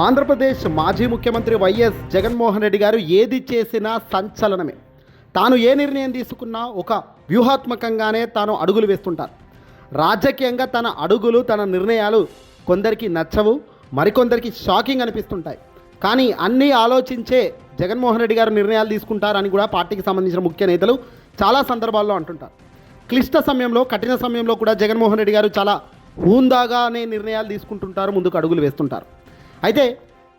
ఆంధ్రప్రదేశ్ మాజీ ముఖ్యమంత్రి వైఎస్ జగన్మోహన్ రెడ్డి గారు ఏది చేసినా సంచలనమే. తాను ఏ నిర్ణయం తీసుకున్నా ఒక వ్యూహాత్మకంగానే తాను అడుగులు వేస్తుంటారు. రాజకీయంగా తన అడుగులు తన నిర్ణయాలు కొందరికి నచ్చవు మరికొందరికి షాకింగ్ అనిపిస్తుంటాయి. కానీ అన్నీ ఆలోచించే జగన్మోహన్ రెడ్డి గారు నిర్ణయాలు తీసుకుంటారని కూడా పార్టీకి సంబంధించిన ముఖ్య నేతలు చాలా సందర్భాల్లో అంటుంటారు. క్లిష్ట సమయంలో కఠిన సమయంలో కూడా జగన్మోహన్ రెడ్డి గారు చాలా హూందాగానే నిర్ణయాలు తీసుకుంటుంటారు ముందుకు అడుగులు వేస్తుంటారు. అయితే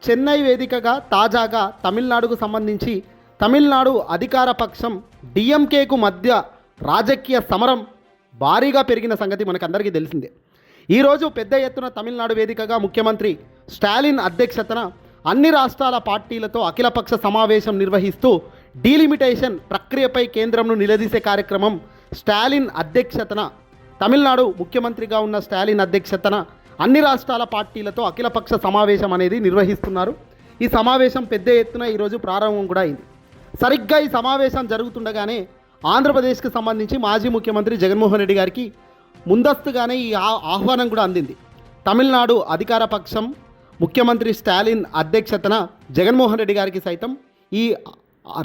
చెన్నై వేదికగా తాజాగా తమిళనాడుకు సంబంధించి తమిళనాడు అధికార పక్షం డిఎంకేకు మధ్య రాజకీయ సమరం భారీగా పెరిగిన సంగతి మనకందరికీ తెలిసిందే. ఈరోజు పెద్ద ఎత్తున తమిళనాడు వేదికగా ముఖ్యమంత్రి స్టాలిన్ అధ్యక్షతన అన్ని రాష్ట్రాల పార్టీలతో అఖిలపక్ష సమావేశం నిర్వహిస్తూ డీలిమిటేషన్ ప్రక్రియపై కేంద్రంను నిలదీసే కార్యక్రమం స్టాలిన్ అధ్యక్షతన తమిళనాడు ముఖ్యమంత్రిగా ఉన్న స్టాలిన్ అధ్యక్షతన అన్ని రాష్ట్రాల పార్టీలతో అఖిలపక్ష సమావేశం అనేది నిర్వహిస్తున్నారు. ఈ సమావేశం పెద్ద ఎత్తున ఈరోజు ప్రారంభం కూడా అయింది. సరిగ్గా ఈ సమావేశం జరుగుతుండగానే ఆంధ్రప్రదేశ్కి సంబంధించి మాజీ ముఖ్యమంత్రి జగన్మోహన్ రెడ్డి గారికి ముందస్తుగానే ఈ ఆహ్వానం కూడా అందింది. తమిళనాడు అధికార పక్షం ముఖ్యమంత్రి స్టాలిన్ అధ్యక్షతన జగన్మోహన్ రెడ్డి గారికి సైతం ఈ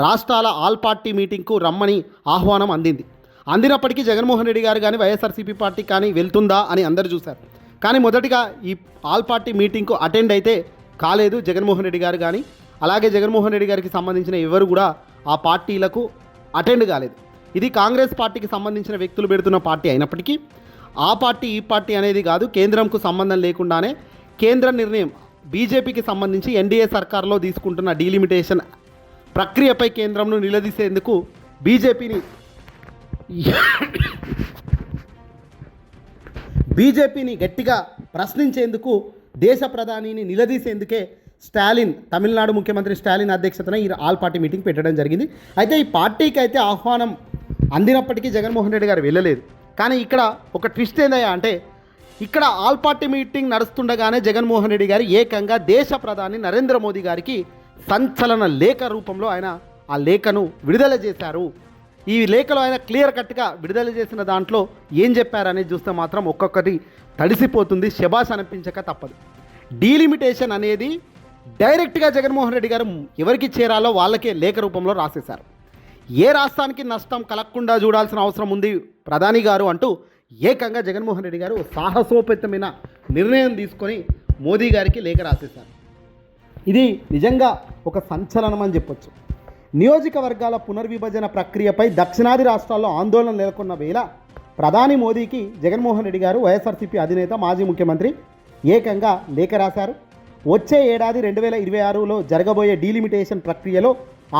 రాష్ట్రాల ఆల్ పార్టీ మీటింగ్కు రమ్మని ఆహ్వానం అందింది. అందినప్పటికీ జగన్మోహన్ రెడ్డి గారు కానీ వైఎస్ఆర్సీపీ పార్టీ కానీ వెళ్తుందా అని అందరూ చూశారు. కానీ మొదటిగా ఈ ఆల్ పార్టీ మీటింగ్కు అటెండ్ అయితే కాలేదు జగన్మోహన్ రెడ్డి గారు కానీ. అలాగే జగన్మోహన్ రెడ్డి గారికి సంబంధించిన ఎవరు కూడా ఆ పార్టీలకు అటెండ్ కాలేదు. ఇది కాంగ్రెస్ పార్టీకి సంబంధించిన వ్యక్తులు పెడుతున్న పార్టీ అయినప్పటికీ ఆ పార్టీ ఈ పార్టీ అనేది కాదు కేంద్రంకు సంబంధం లేకుండానే కేంద్ర నిర్ణయం బీజేపీకి సంబంధించి ఎన్డీఏ సర్కార్లో తీసుకుంటున్న డీలిమిటేషన్ ప్రక్రియపై కేంద్రంను నిలదీసేందుకు బీజేపీని బీజేపీని గట్టిగా ప్రశ్నించేందుకు దేశ ప్రధానిని నిలదీసేందుకే స్టాలిన్ తమిళనాడు ముఖ్యమంత్రి స్టాలిన్ అధ్యక్షతన ఈ ఆల్ పార్టీ మీటింగ్ పెట్టడం జరిగింది. అయితే ఈ పార్టీకి అయితే ఆహ్వానం అందినప్పటికీ జగన్మోహన్ రెడ్డి గారు వెళ్ళలేదు. కానీ ఇక్కడ ఒక ట్విస్ట్ ఏందయ్యా అంటే ఇక్కడ ఆల్ పార్టీ మీటింగ్ నడుస్తుండగానే జగన్మోహన్ రెడ్డి గారు ఏకంగా దేశ ప్రధాని నరేంద్ర మోదీ గారికి సంచలన లేఖ రూపంలో ఆయన ఆ లేఖను విడుదల చేశారు. ఈ లేఖలో ఆయన క్లియర్ కట్గా విడుదల చేసిన దాంట్లో ఏం చెప్పారనేది చూస్తే మాత్రం ఒక్కొక్కటి తడిసిపోతుంది శబాష్ అనిపించక తప్పదు. డీలిమిటేషన్ అనేది డైరెక్ట్గా జగన్మోహన్ రెడ్డి గారు ఎవరికి చేరాలో వాళ్ళకే లేఖ రూపంలో రాసేశారు. ఏ రాష్ట్రానికి నష్టం కలగకుండా చూడాల్సిన అవసరం ఉంది ప్రధాని గారు అంటూ ఏకంగా జగన్మోహన్ రెడ్డి గారు సాహసోపేతమైన నిర్ణయం తీసుకొని మోదీ గారికి లేఖ రాసేశారు. ఇది నిజంగా ఒక సంచలనం అని చెప్పొచ్చు. నియోజకవర్గాల పునర్విభజన ప్రక్రియపై దక్షిణాది రాష్ట్రాల్లో ఆందోళన నెలకొన్న వేళ ప్రధాని మోదీకి జగన్మోహన్ రెడ్డి గారు వైఎస్ఆర్సీపీ అధినేత మాజీ ముఖ్యమంత్రి ఏకంగా లేఖ రాశారు. వచ్చే ఏడాది రెండు వేల ఇరవై ఆరులో జరగబోయే డీలిమిటేషన్ ప్రక్రియలో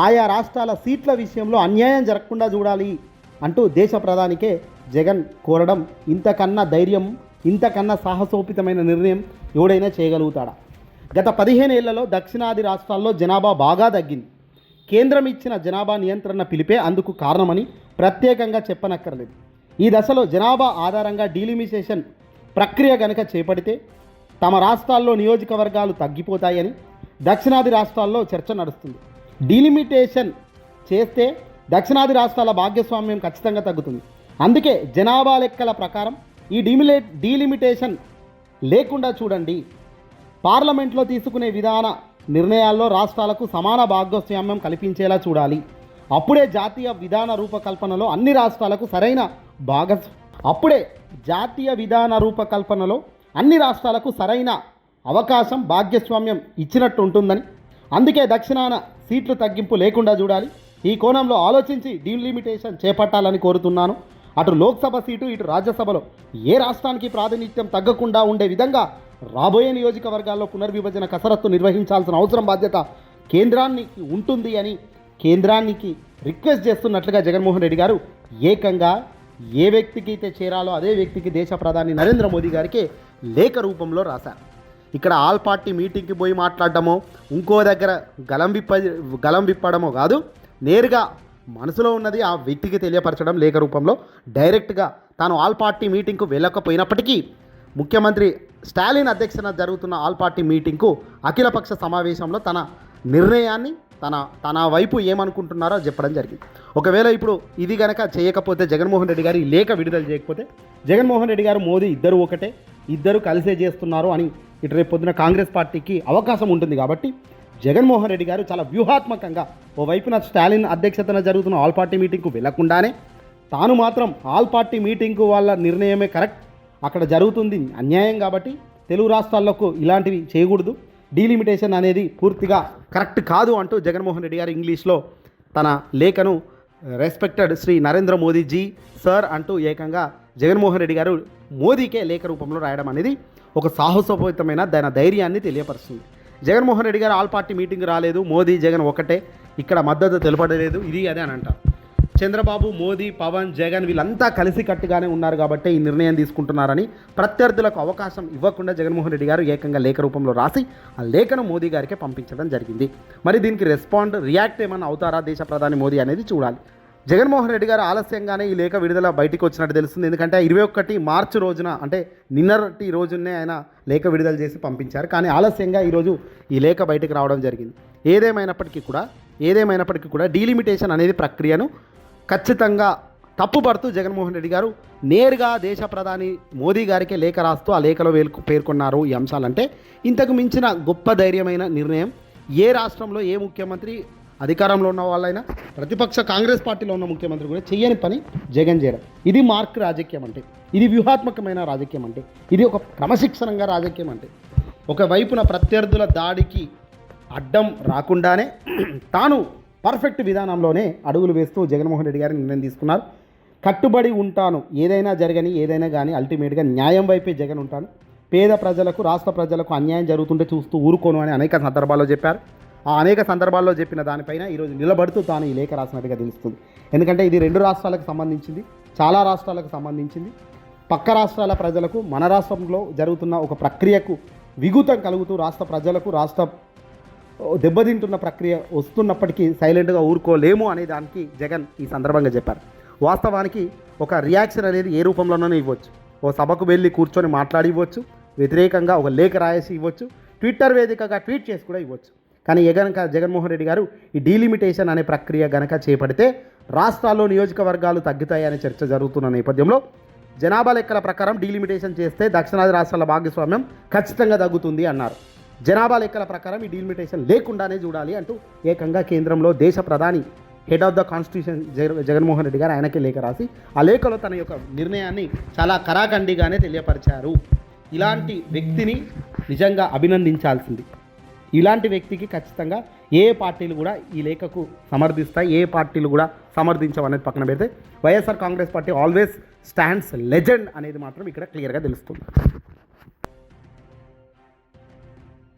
ఆయా రాష్ట్రాల సీట్ల విషయంలో అన్యాయం జరగకుండా చూడాలి అంటూ దేశ ప్రధానికే జగన్ కోరడం ఇంతకన్నా ధైర్యం ఇంతకన్నా సాహసోపితమైన నిర్ణయం ఎవడైనా చేయగలుగుతాడా? గత పదిహేను ఏళ్ళలో దక్షిణాది రాష్ట్రాల్లో జనాభా బాగా తగ్గింది. కేంద్రం ఇచ్చిన జనాభా నియంత్రణ పిలిపే అందుకు కారణమని ప్రత్యేకంగా చెప్పనక్కర్లేదు. ఈ దశలో జనాభా ఆధారంగా డీలిమిటేషన్ ప్రక్రియ గనక చేపడితే తమ రాష్ట్రాల్లో నియోజకవర్గాలు తగ్గిపోతాయని దక్షిణాది రాష్ట్రాల్లో చర్చ నడుస్తుంది. డీలిమిటేషన్ చేస్తే దక్షిణాది రాష్ట్రాల భాగస్వామ్యం ఖచ్చితంగా తగ్గుతుంది. అందుకే జనాభా లెక్కల ప్రకారం ఈ డిమిలే డీలిమిటేషన్ లేకుండా చూడండి. పార్లమెంట్లో తీసుకునే విధాన నిర్ణయాల్లో రాష్ట్రాలకు సమాన భాగస్వామ్యం కల్పించేలా చూడాలి. అప్పుడే జాతీయ విధాన రూపకల్పనలో అన్ని రాష్ట్రాలకు సరైన భాగస్ అప్పుడే జాతీయ విధాన రూపకల్పనలో అన్ని రాష్ట్రాలకు సరైన అవకాశం భాగ్యస్వామ్యం ఇచ్చినట్టు ఉంటుందని అందుకే దక్షిణాన సీట్లు తగ్గింపు లేకుండా చూడాలి. ఈ కోణంలో ఆలోచించి డీలిమిటేషన్ చేపట్టాలని కోరుతున్నాను. అటు లోక్సభ సీటు ఇటు రాజ్యసభలో ఏ రాష్ట్రానికి ప్రాతినిధ్యం తగ్గకుండా ఉండే విధంగా రాబోయే నియోజకవర్గాల్లో పునర్విభజన కసరత్తు నిర్వహించాల్సిన అవసరం బాధ్యత కేంద్రానికి ఉంటుంది అని కేంద్రానికి రిక్వెస్ట్ చేస్తున్నట్లుగా జగన్మోహన్ రెడ్డి గారు ఏకంగా ఏ వ్యక్తికి అయితే చేరాలో అదే వ్యక్తికి దేశ ప్రధాని నరేంద్ర మోదీ గారికి లేఖ రూపంలో రాశారు. ఇక్కడ ఆల్ పార్టీ మీటింగ్కి పోయి మాట్లాడటమో ఇంకో దగ్గర గలం విప్ప గలం విప్పడమో కాదు నేరుగా మనసులో ఉన్నది ఆ వ్యక్తికి తెలియపరచడం లేఖ రూపంలో. డైరెక్ట్గా తాను ఆల్ పార్టీ మీటింగ్కు వెళ్ళకపోయినప్పటికీ ముఖ్యమంత్రి స్టాలిన్ అధ్యక్షన జరుగుతున్న ఆల్ పార్టీ మీటింగ్కు అఖిలపక్ష సమావేశంలో తన నిర్ణయాన్ని తన తన వైపు ఏమనుకుంటున్నారో చెప్పడం జరిగింది. ఒకవేళ ఇప్పుడు ఇది గనక చేయకపోతే జగన్మోహన్ రెడ్డి గారు ఈ లేఖ విడుదల చేయకపోతే జగన్మోహన్ రెడ్డి గారు మోదీ ఇద్దరు ఒకటే ఇద్దరు కలిసే చేస్తున్నారు అని ఇటు రేపు పొద్దున కాంగ్రెస్ పార్టీకి అవకాశం ఉంటుంది కాబట్టి జగన్మోహన్ రెడ్డి గారు చాలా వ్యూహాత్మకంగా ఓ వైపున స్టాలిన్ అధ్యక్షతన జరుగుతున్న ఆల్ పార్టీ మీటింగ్కు వెళ్ళకుండానే తాను మాత్రం ఆల్ పార్టీ మీటింగ్కు వాళ్ళ నిర్ణయమే కరెక్ట్ అక్కడ జరుగుతుంది అన్యాయం కాబట్టి తెలుగు రాష్ట్రాలకు ఇలాంటివి చేయకూడదు. డీలిమిటేషన్ అనేది పూర్తిగా కరెక్ట్ కాదు అంటూ జగన్మోహన్ రెడ్డి గారు ఇంగ్లీష్లో తన లేఖను రెస్పెక్టెడ్ శ్రీ నరేంద్ర మోదీజీ సార్ అంటూ ఏకంగా జగన్మోహన్ రెడ్డి గారు మోదీకే లేఖ రూపంలో రాయడం అనేది ఒక సాహసోపేతమైన దాని ధైర్యాన్ని తెలియపరుస్తుంది. జగన్మోహన్ రెడ్డి గారు ఆల్ పార్టీ మీటింగ్ రాలేదు మోదీ జగన్ ఒకటే ఇక్కడ మద్దతు తెలపడలేదు ఇది అదే అని అంటారు. చంద్రబాబు మోదీ పవన్ జగన్ వీళ్ళంతా కలిసి కట్టుగానే ఉన్నారు కాబట్టి ఈ నిర్ణయం తీసుకుంటున్నారని ప్రత్యర్థులకు అవకాశం ఇవ్వకుండా జగన్మోహన్ రెడ్డి గారు ఏకంగా లేఖ రూపంలో రాసి ఆ లేఖను మోదీ గారికి పంపించడం జరిగింది. మరి దీనికి రెస్పాండ్ రియాక్ట్ ఏమన్నా అవుతారా దేశ ప్రధాని మోదీ అనేది చూడాలి. జగన్మోహన్ రెడ్డి గారు ఆలస్యంగానే ఈ లేఖ విడుదల బయటికి వచ్చినట్టు తెలుస్తుంది. ఎందుకంటే ఇరవై ఒకటి మార్చి రోజున అంటే నిన్నటి రోజునే ఆయన లేఖ విడుదల చేసి పంపించారు. కానీ ఆలస్యంగా ఈరోజు ఈ లేఖ బయటకు రావడం జరిగింది. ఏదేమైనప్పటికీ కూడా ఏదేమైనప్పటికీ కూడా డీలిమిటేషన్ అనేది ప్రక్రియను ఖచ్చితంగా తప్పుపడుతూ జగన్మోహన్ రెడ్డి గారు నేరుగా దేశ ప్రధాని మోదీ గారికే లేఖ రాస్తూ ఆ లేఖలో వేలు పేర్కొన్నారు ఈ అంశాలంటే ఇంతకు మించిన గొప్ప ధైర్యమైన నిర్ణయం ఏ రాష్ట్రంలో ఏ ముఖ్యమంత్రి అధికారంలో ఉన్న వాళ్ళైనా ప్రతిపక్ష కాంగ్రెస్ పార్టీలో ఉన్న ముఖ్యమంత్రి కూడా చేయని పని జగన్ చేయడం. ఇది మార్క్ రాజకీయం అంటే ఇది వ్యూహాత్మకమైన రాజకీయం అంటే ఇది ఒక క్రమశిక్షణంగా రాజకీయం అంటే. ఒకవైపున ప్రత్యర్థుల దాడికి అడ్డం రాకుండానే తాను పర్ఫెక్ట్ విధానంలోనే అడుగులు వేస్తూ జగన్మోహన్ రెడ్డి గారు నిర్ణయం తీసుకున్నారు. కట్టుబడి ఉంటాను. ఏదైనా జరగని ఏదైనా కానీ అల్టిమేట్గా న్యాయం వైపే జగన్ ఉంటాను. పేద ప్రజలకు రాష్ట్ర ప్రజలకు అన్యాయం జరుగుతుంటే చూస్తూ ఊరుకోను అని అనేక సందర్భాల్లో చెప్పారు. ఆ అనేక సందర్భాల్లో చెప్పిన దానిపైన ఈరోజు నిలబడుతూ తాను ఈ లేఖ రాసినట్టుగా తెలుస్తుంది. ఎందుకంటే ఇది రెండు రాష్ట్రాలకు సంబంధించింది చాలా రాష్ట్రాలకు సంబంధించింది. పక్క రాష్ట్రాల ప్రజలకు మన రాష్ట్రంలో జరుగుతున్న ఒక ప్రక్రియకు విగుతం కలుగుతూ రాష్ట్ర ప్రజలకు రాష్ట్ర దెబ్బతింటున్న ప్రక్రియ వస్తున్నప్పటికీ సైలెంట్గా ఊరుకోలేము అనే దానికి జగన్ ఈ సందర్భంగా చెప్పారు. వాస్తవానికి ఒక రియాక్షన్ అనేది ఏ రూపంలోనైనా ఇవ్వచ్చు. ఓ సభకు వెళ్ళి కూర్చొని మాట్లాడి ఇవ్వచ్చు వ్యతిరేకంగా ఒక లేఖ రాయేసి ఇవ్వచ్చు ట్విట్టర్ వేదికగా ట్వీట్ చేసి కూడా ఇవ్వచ్చు. కానీ ఎగనక గనక జగన్మోహన్ రెడ్డి గారు ఈ డీలిమిటేషన్ అనే ప్రక్రియ గనక చేపడితే రాష్ట్రాల్లో నియోజకవర్గాలు తగ్గుతాయనే చర్చ జరుగుతున్న నేపథ్యంలో జనాభా లెక్కల ప్రకారం డీలిమిటేషన్ చేస్తే దక్షిణాది రాష్ట్రాల భాగస్వామ్యం ఖచ్చితంగా తగ్గుతుంది అన్నారు. జనాభా లెక్కల ప్రకారం ఈ డీలిమిటేషన్ లేకుండానే చూడాలి అంటూ ఏకంగా కేంద్రంలో దేశ ప్రధాని హెడ్ ఆఫ్ ద కాన్స్టిట్యూషన్ జగ జగన్మోహన్ రెడ్డి గారు ఆయనకే లేఖ రాసి ఆ లేఖలో తన యొక్క నిర్ణయాన్ని చాలా కరాఖండిగానే తెలియపరిచారు. ఇలాంటి వ్యక్తిని నిజంగా అభినందించాల్సింది. ఇలాంటి వ్యక్తికి ఖచ్చితంగా ఏ పార్టీలు కూడా ఈ లేఖకు సమర్థిస్తాయి ఏ పార్టీలు కూడా సమర్థించవనేది పక్కన పెడితే YSR Congress Party always stands legend అనేది మాత్రం ఇక్కడ క్లియర్గా తెలుస్తుంది.